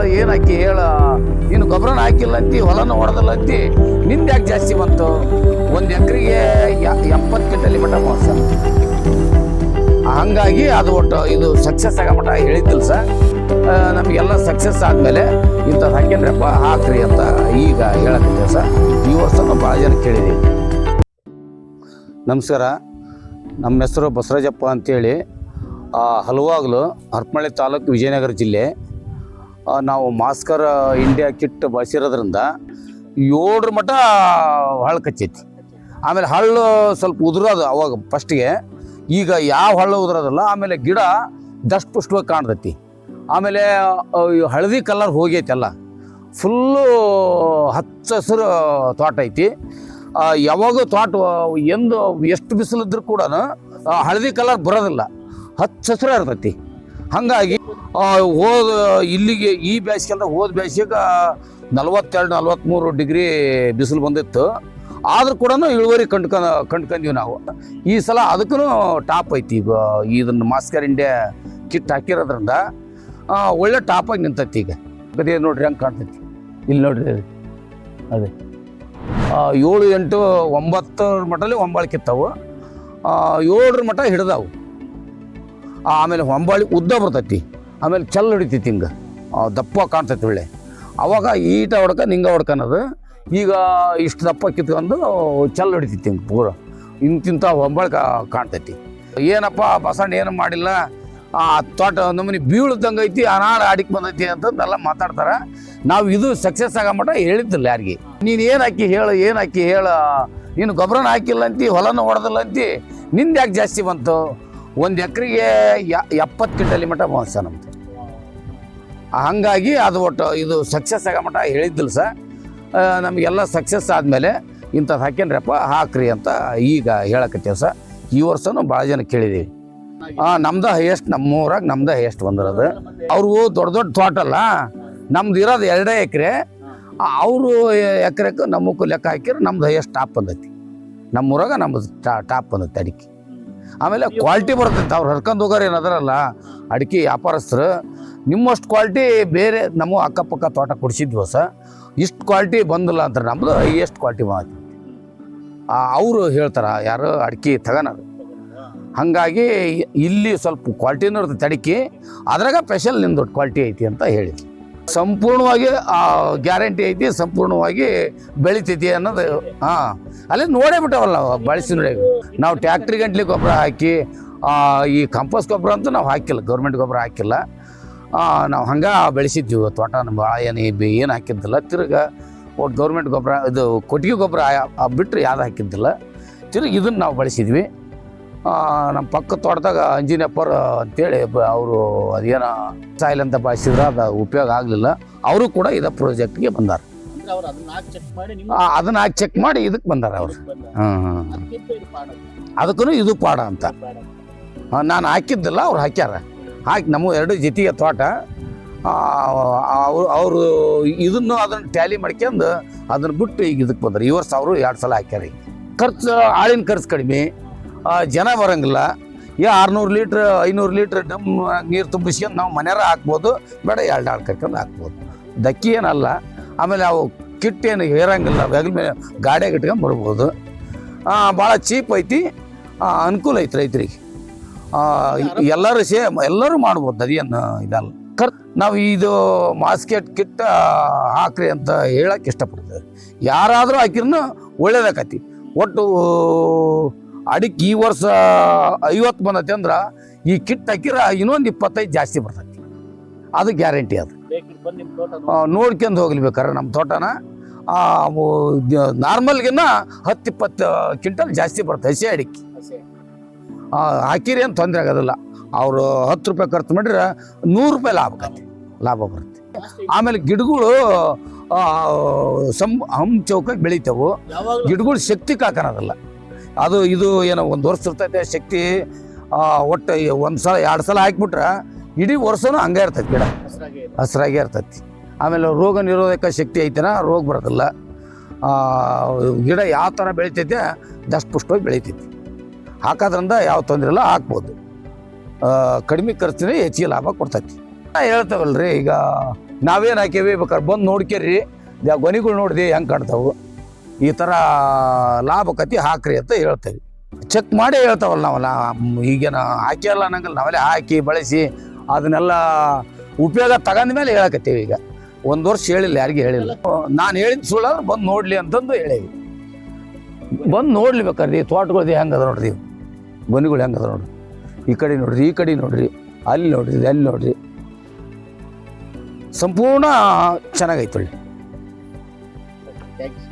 ಹೇಳು ಏನು ಹಾಕಿ ಹೇಳ ನೀನು ಗೊಬ್ಬರನ ಹಾಕಿಲ್ಲ ಅಂತಿ ಹೊಲನ ಹೊಡೆದಲ್ಲ ಅಂತಿ ನಿಂದ ಯಾಕೆ ಜಾಸ್ತಿ ಬಂತು? ಒಂದು ಎಕರೆಗೆ ಎಪ್ಪತ್ತು ಕಿಂಟಲ್ಲಿ ಮಟ್ಟ ಮೋಸ. ಹಂಗಾಗಿ ಅದು ಒಟ್ಟು ಇದು ಸಕ್ಸಸ್ ಆಗಮಟ ಹೇಳಿದ್ದಿಲ್ಲ ಸರ್. ನಮಗೆಲ್ಲ ಸಕ್ಸಸ್ ಆದಮೇಲೆ ಇಂಥದ್ದು ಹಾಕ್ಯಂದ್ರಪ್ಪ ಹಾಕ್ರಿ ಅಂತ ಈಗ ಹೇಳಕ್ಕಿದ್ದೆ ಸರ್. ಈ ವರ್ಷ ನಾವು ಭಾಳ ಜನ ಕೇಳಿದ್ದೀವಿ ನಮಸ್ಕಾರ. ನಮ್ಮ ಹೆಸರು ಬಸವರಾಜಪ್ಪ ಅಂತೇಳಿ. ಹಲವಾಗ್ಲು ಹರಪನಹಳ್ಳಿ ತಾಲೂಕು ವಿಜಯನಗರ ಜಿಲ್ಲೆ. ನಾವು ಮಾಸ್ಕರ್ ಇಂಡಿಯಾ ಕಿಟ್ ಬಳಸಿರೋದ್ರಿಂದ ಏಳರ ಮಟ್ಟ ಹಳ್ಳು ಕಚ್ಚೈತಿ. ಆಮೇಲೆ ಹಳ್ಳು ಸ್ವಲ್ಪ ಉದುರೋದು ಅವಾಗ ಫಸ್ಟಿಗೆ ಈಗ ಯಾವ ಹಳ್ಳು ಉದುರೋದಲ್ಲ, ಆಮೇಲೆ ಗಿಡ ದಷ್ಟು ಪುಷ್ಟವಾಗಿ ಕಾಣ್ತೈತಿ. ಆಮೇಲೆ ಹಳದಿ ಕಲರ್ ಹೋಗೈತಲ್ಲ ಫುಲ್ಲು ಹಚ್ಚ ಹಸಿರು ತೋಟ ಐತಿ. ಯಾವಾಗ ತೋಟ, ಎಂದು ಎಷ್ಟು ಬಿಸಿಲಿದ್ರು ಕೂಡ ಹಳದಿ ಕಲರ್ ಬರೋದಿಲ್ಲ. ಹಚ್ಚ ಹಸಿರು ಇರ್ತೈತಿ ಹಾಗಾಗಿ ಹೋದ, ಇಲ್ಲಿಗೆ ಈ ಬೇಸಿಗೆಲ್ಲ ಹೋದ ಬೇಸಿಗೆ ನಲವತ್ತೆರಡು ನಲವತ್ತ್ಮೂರು ಡಿಗ್ರಿ ಬಿಸಿಲು ಬಂದಿತ್ತು. ಆದ್ರೂ ಕೂಡ ಇಳುವರಿ ಕಂಡ್ಕ, ಕಂಡ್ಕೊಂಡ್ವಿ ನಾವು. ಈ ಸಲ ಅದಕ್ಕೂ ಟಾಪ್ ಐತಿ ಈಗ. ಇದನ್ನು ಮಾಸ್ಕರ್ ಇಂಡಿಯಾ ಕಿಟ್ ಹಾಕಿರೋದ್ರಿಂದ ಒಳ್ಳೆ ಟಾಪಾಗಿ ನಿಂತೈತಿ ಈಗ. ಗದೇ ನೋಡ್ರಿ ಹಂಗೆ ಕಾಣ್ತೈತಿ. ಇಲ್ಲಿ ನೋಡ್ರಿ ಅದು. ಏಳು, ಎಂಟು, ಒಂಬತ್ತರ ಮಟ್ಟಲ್ಲಿ ಹೊಂಬಾಳಿಕಿತ್ತವು ಏಳರ ಮಟ್ಟ ಹಿಡ್ದಾವು. ಆಮೇಲೆ ಹೊಂಬಾಳಿ ಉದ್ದ ಬರ್ತೈತಿ. ಆಮೇಲೆ ಚಲ್ ಹಿಡಿತೈತಿ ಹಿಂಗೆ. ಆ, ದಪ್ಪ ಕಾಣ್ತೈತಿ ಒಳ್ಳೆ. ಅವಾಗ ಈಟ ಹೊಡ್ಕ ನಿಂಗ ಹೊಡ್ಕ ಈಗ ಇಷ್ಟು ದಪ್ಪ ಕಿತ್ಕೊಂಡು ಚಲ್ ಹಿಡಿತೈತಿ ಹಿಂಗೆ ಪೂರ. ಇಂತಿಂಥ ಒಂಬಳ ಕಾಣ್ತೈತಿ. ಏನಪ್ಪ ಬಸಣ್ಣ ಏನು ಮಾಡಿಲ್ಲ. ಆ ತೋಟ ನಮ್ಮನೆ ಬೀಳ್ದಂಗೆ ಐತಿ ಅನಾಡ ಆಡಿಕ್ ಬಂದೈತಿ ಅಂತಂದೆಲ್ಲ ಮಾತಾಡ್ತಾರೆ. ನಾವು ಇದು ಸಕ್ಸಸ್ ಆಗೋ ಮಟ್ಟ ಹೇಳಿದ್ದಿಲ್ಲ ಯಾರಿಗೆ. ನೀನು ಏನು ಹಾಕಿ ಹೇಳು ಏನು ಹಾಕಿ ಹೇಳು. ನೀನು ಗೊಬ್ಬರನ ಹಾಕಿಲ್ಲ ಅಂತಿ ಹೊಲನ ಹೊಡೆದಿಲ್ಲ ಅಂತಿ ನಿಂದ ಯಾಕೆ ಜಾಸ್ತಿ ಬಂತು. ಒಂದು ಎಕರೆಗೆ ಎಪ್ಪತ್ತು ಕ್ವಿಂಟಲ್ ಮಟ್ಟ ಮೋಸ ನಮ್ದು. ಹಂಗಾಗಿ ಅದು ಒಟ್ಟು ಇದು ಸಕ್ಸಸ್ ಆಗೋ ಮಟ್ಟ ಹೇಳಿದ್ದಿಲ್ಲ ಸರ್. ನಮಗೆಲ್ಲ ಸಕ್ಸಸ್ ಆದಮೇಲೆ ಇಂಥದ್ದು ಹಾಕ್ಯನ್ರಪ್ಪ, ಹಾಕ್ರಿ ಅಂತ ಈಗ ಹೇಳಕತ್ತೇವೆ ಸರ್. ಈ ವರ್ಷನೂ ಭಾಳ ಜನ ಕೇಳಿದ್ದೀವಿ ಹಾಂ ನಮ್ದು ಹೈಯೆಸ್ಟ್ ನಮ್ಮ ಊರಾಗ ನಮ್ದು ಹೈಯೆಸ್ಟ್ ಬಂದಿರೋದು. ಅವ್ರು ದೊಡ್ಡ ದೊಡ್ಡ ತೋಟಲ್ಲ ನಮ್ದು ಇರೋದು ಎರಡೇ ಎಕರೆ. ಅವರು ಎಕರೆಕ್ಕೆ ನಮ್ಮಕ್ಕೂ ಲೆಕ್ಕ ಹಾಕಿದ್ರೆ ನಮ್ದು ಹೈಯೆಸ್ಟ್ ಟಾಪ್ ಬಂದೈತಿ. ನಮ್ಮ ಊರಾಗ ನಮ್ಮದು ಟಾಪ್ ಬಂದೈತಿ ಅಡಿಕೆ. ಆಮೇಲೆ ಕ್ವಾಲಿಟಿ ಬರ್ತೈತೆ. ಅವ್ರು ಹರ್ಕೊಂಡು ಹೋಗೋರು ಏನದಾರಲ್ಲ ಅಡಿಕೆ ವ್ಯಾಪಾರಸ್ಥರು, ನಿಮ್ಮಷ್ಟು ಕ್ವಾಲಿಟಿ ಬೇರೆ ನಮ್ಮ ಅಕ್ಕಪಕ್ಕ ತೋಟ ಕೊಡಿಸಿದ್ವಿ ಸ ಇಷ್ಟು ಕ್ವಾಲಿಟಿ ಬಂದಿಲ್ಲ ಅಂದ್ರೆ ನಮ್ಮದು ಹೈಯೆಸ್ಟ್ ಕ್ವಾಲಿಟಿ ಮಾತು ಅವರು ಹೇಳ್ತಾರೆ, ಯಾರು ಅಡಿಕೆ ತಗೋನಾರ. ಹಾಗಾಗಿ ಇಲ್ಲಿ ಸ್ವಲ್ಪ ಕ್ವಾಲ್ಟಿನೂ ಇರ್ತೈತೆ ಅಡಿಕೆ, ಅದ್ರಾಗ ಸ್ಪೆಷಲ್ ನಿಮ್ದು ಕ್ವಾಲಿಟಿ ಐತಿ ಅಂತ ಹೇಳಿ ಸಂಪೂರ್ಣವಾಗಿ ಆ ಗ್ಯಾರಂಟಿ ಐತಿ, ಸಂಪೂರ್ಣವಾಗಿ ಬೆಳಿತೈತಿ ಅನ್ನೋದು, ಹಾಂ. ಅಲ್ಲಿ ನೋಡೇ ಬಿಟ್ಟವಲ್ಲ ಬಳಸಿ ನೋಡಿ. ನಾವು ಟ್ಯಾಕ್ಟ್ರಿ ಗಂಟ್ಲಿ ಗೊಬ್ಬರ ಹಾಕಿ ಈ ಕಂಪೋಸ್ ಗೊಬ್ಬರ ಅಂತೂ ನಾವು ಹಾಕಿಲ್ಲ, ಗೌರ್ಮೆಂಟ್ ಗೊಬ್ಬರ ಹಾಕಿಲ್ಲ. ನಾವು ಹಂಗೆ ಬೆಳೆಸಿದ್ವಿ ತೋಟ, ನಮ್ಮ ಭಾಳ ಏನು ಏನು ಹಾಕಿದ್ದಿಲ್ಲ. ತಿರ್ಗ ಒಟ್ಟು ಗೌರ್ಮೆಂಟ್ ಗೊಬ್ಬರ, ಇದು ಕೊಟ್ಟಿಗೆ ಗೊಬ್ಬರ ಬಿಟ್ಟರೆ ಯಾವ್ದು ಹಾಕಿದ್ದಿಲ್ಲ. ತಿರುಗಿ ಇದನ್ನು ನಾವು ಬಳಸಿದ್ವಿ. ನಮ್ಮ ಪಕ್ಕ ತೋಟದಾಗ ಅಂಜಿನಪ್ಪರ್ ಅಂತೇಳಿ ಅವರು ಅದೇನ ಸಾಯಿಲ್ ಅಂತ ಬಾಯಿಸಿದ್ರೆ ಅದು ಉಪಯೋಗ ಆಗಲಿಲ್ಲ. ಅವರು ಕೂಡ ಇದೇ ಪ್ರಾಜೆಕ್ಟ್ಗೆ ಬಂದಾರ. ಅದನ್ನ ಹಾಕಿ ಚೆಕ್ ಮಾಡಿ ಅದನ್ನ ಹಾಕಿ ಚೆಕ್ ಮಾಡಿ ಇದಕ್ಕೆ ಬಂದಾರ ಅವರು. ಅದಕ್ಕೂ ಇದು ಪಾಡ ಅಂತ. ನಾನು ಹಾಕಿದ್ದಿಲ್ಲ ಅವ್ರು ಹಾಕ್ಯಾರ. ಹಾಕಿ ನಮ್ಮ ಎರಡು ಜೊತೆಗೆ ತೋಟ. ಅವರು ಅವರು ಇದನ್ನು ಅದನ್ನು ಟ್ಯಾಲಿ ಮಾಡ್ಕೊಂಡು ಅದನ್ನು ಬಿಟ್ಟು ಈಗ ಇದಕ್ಕೆ ಬಂದ್ರೆ. ಈ ವರ್ಷ ಅವರು ಎರಡು ಸಲ ಹಾಕ್ಯಾರ ಖರ್ಚು ಆಳಿನ ಖರ್ಚು ಕಡಿಮೆ. ಜನ ಬರಂಗಿಲ್ಲ. ಈ ಆರುನೂರು ಲೀಟ್ರ್ ಐನೂರು ಲೀಟ್ರ್ ಡಮ್ ನೀರು ತುಂಬಿಸ್ಕೊಂಡು ನಾವು ಮನೆಯಾರ ಹಾಕ್ಬೋದು ಬೇಡ ಎರಡು ಆಳು ಕರ್ಕೊಂಡು ಹಾಕ್ಬೋದು. ದಕ್ಕಿ ಏನಲ್ಲ ಆಮೇಲೆ ಅವು ಕಿಟ್ ಏನು ಹೇರಂಗಿಲ್ಲ ಹೆಗಲ ಮೇಲೆ ಗಾಡಿಯಾಗ ಇಟ್ಕೊಂಡು ಬರ್ಬೋದು. ಭಾಳ ಚೀಪ್ ಐತಿ ಅನುಕೂಲ ಐತಿ ರೈತರಿಗೆ. ಎಲ್ಲರೂ ಸೇ ಎಲ್ಲರೂ ಮಾಡ್ಬೋದು ಅದೇನು ಇದಲ್ಲ. ಕರ್ ನಾವು ಇದು ಮಾಸ್ಕೆಟ್ ಕಿಟ್ ಹಾಕ್ರಿ ಅಂತ ಹೇಳಕ್ಕೆ ಇಷ್ಟಪಡ್ತೇವೆ. ಯಾರಾದರೂ ಹಾಕಿರ್ನು ಒಳ್ಳೇದಾಕತಿ. ಒಟ್ಟು ಅಡಿಕೆ ಈ ವರ್ಷ ಐವತ್ತು ಬಂದೈತಿ ಅಂದ್ರೆ ಈ ಕಿಟ್ ಹಾಕಿರ ಇನ್ನೊಂದು ಇಪ್ಪತ್ತೈದು ಜಾಸ್ತಿ ಬರ್ತೈತಿ. ಅದು ಗ್ಯಾರಂಟಿ ಅದು. ನೋಡ್ಕೊಂಡು ಹೋಗ್ಲಿ ಬೇಕಾರೆ ನಮ್ಮ ತೋಟನ ನಾರ್ಮಲ್ಗಿನ್ನ ಹತ್ತು ಇಪ್ಪತ್ತು ಕ್ವಿಂಟಲ್ ಜಾಸ್ತಿ ಬರ್ತದೆ ಹಸಿ ಅಡಿಕೆ. ಹಾಕಿರಿ ಏನು ತೊಂದರೆ ಆಗೋದಿಲ್ಲ. ಅವರು ಹತ್ತು ರೂಪಾಯಿ ಖರ್ಚು ಮಾಡಿದ್ರೆ ನೂರು ರೂಪಾಯಿ ಲಾಭ ಆಗತ್ತೆ ಲಾಭ ಬರುತ್ತೆ. ಆಮೇಲೆ ಗಿಡಗಳು ಸಂ ಹಮ್ ಚೌಕಾಗಿ ಬೆಳಿತಾವು. ಗಿಡಗಳು ಶಕ್ತಿ ಕಾಕನದಲ್ಲ. ಅದು ಇದು ಏನೋ ಒಂದು ವರ್ಷ ಇರ್ತೈತೆ ಶಕ್ತಿ ಒಟ್ಟು ಒಂದು ಸಲ ಎರಡು ಸಲ ಹಾಕ್ಬಿಟ್ರೆ ಇಡೀ ವರ್ಷನೂ ಹಂಗೆ ಇರ್ತೈತಿ ಗಿಡ. ಹಸ್ರಾಗಿ. ಇರ್ತೈತಿ. ಆಮೇಲೆ ರೋಗ ನಿರೋಧಕ ಶಕ್ತಿ ಐತೆನ ರೋಗ ಬರೋದಿಲ್ಲ. ಗಿಡ ಯಾವ ಥರ ಬೆಳಿತೈತೆ ದಷ್ಟು ಪುಷ್ಟವಾಗಿ ಬೆಳಿತೈತಿ. ಹಾಕೋದ್ರಿಂದ ಯಾವ ತೊಂದರೆ ಇಲ್ಲ ಹಾಕ್ಬೋದು. ಕಡಿಮೆ ಖರ್ಚಿನ ಹೆಚ್ಚಿಗೆ ಲಾಭ ಕೊಡ್ತೈತಿ. ನಾ ಹೇಳ್ತೇವಲ್ರಿ ಈಗ ನಾವೇನು ಹಾಕೇವಿ ಬೇಕಾದ್ರೆ ಬಂದು ನೋಡ್ಕೇರಿ. ಗೊನೆಗಳು ನೋಡಿದೆ ಹೆಂಗೆ ಕಾಣ್ತಾವು? ಈ ಥರ ಲಾಭಕತಿ ಹಾಕ್ರಿ ಅಂತ ಹೇಳ್ತೇವೆ. ಚೆಕ್ ಮಾಡಿ ಹೇಳ್ತಾವಲ್ಲ ನಾವೆಲ್ಲ ಈಗೇನ ಹಾಕಿಯಲ್ಲ ಅನ್ನಂಗಲ್ಲ, ನಾವೆಲ್ಲ ಹಾಕಿ, ಬಳಸಿ, ಅದನ್ನೆಲ್ಲ ಉಪಯೋಗ ತಗೊಂಡ ಮೇಲೆ ಹೇಳಕತ್ತೀವಿ ಈಗ. ಒಂದು ವರ್ಷ ಹೇಳಿಲ್ಲ, ಯಾರಿಗೂ ಹೇಳಿಲ್ಲ. ನಾನು ಹೇಳಿದ ಸುಳ್ಳಾದ್ರೆ ಬಂದು ನೋಡಲಿ ಅಂತಂದು ಹೇಳೇವಿ. ಬಂದು ನೋಡ್ಲಿ ಬೇಕಾದ್ರೆ, ಈ ಹೆಂಗೆ ಅದ ನೋಡ್ರಿ ಗೊನೆಗಳು ಹೆಂಗೆ ಅದ ನೋಡ್ರಿ? ಈ ಕಡೆ ನೋಡ್ರಿ, ಈ ಕಡೆ ನೋಡ್ರಿ, ಅಲ್ಲಿ ನೋಡ್ರಿ ಅಲ್ಲಿ ನೋಡ್ರಿ. ಸಂಪೂರ್ಣ ಚೆನ್ನಾಗೈತೆ ಥ್ಯಾಂಕ್ ಥ್ಯಾಂಕ್ಸ್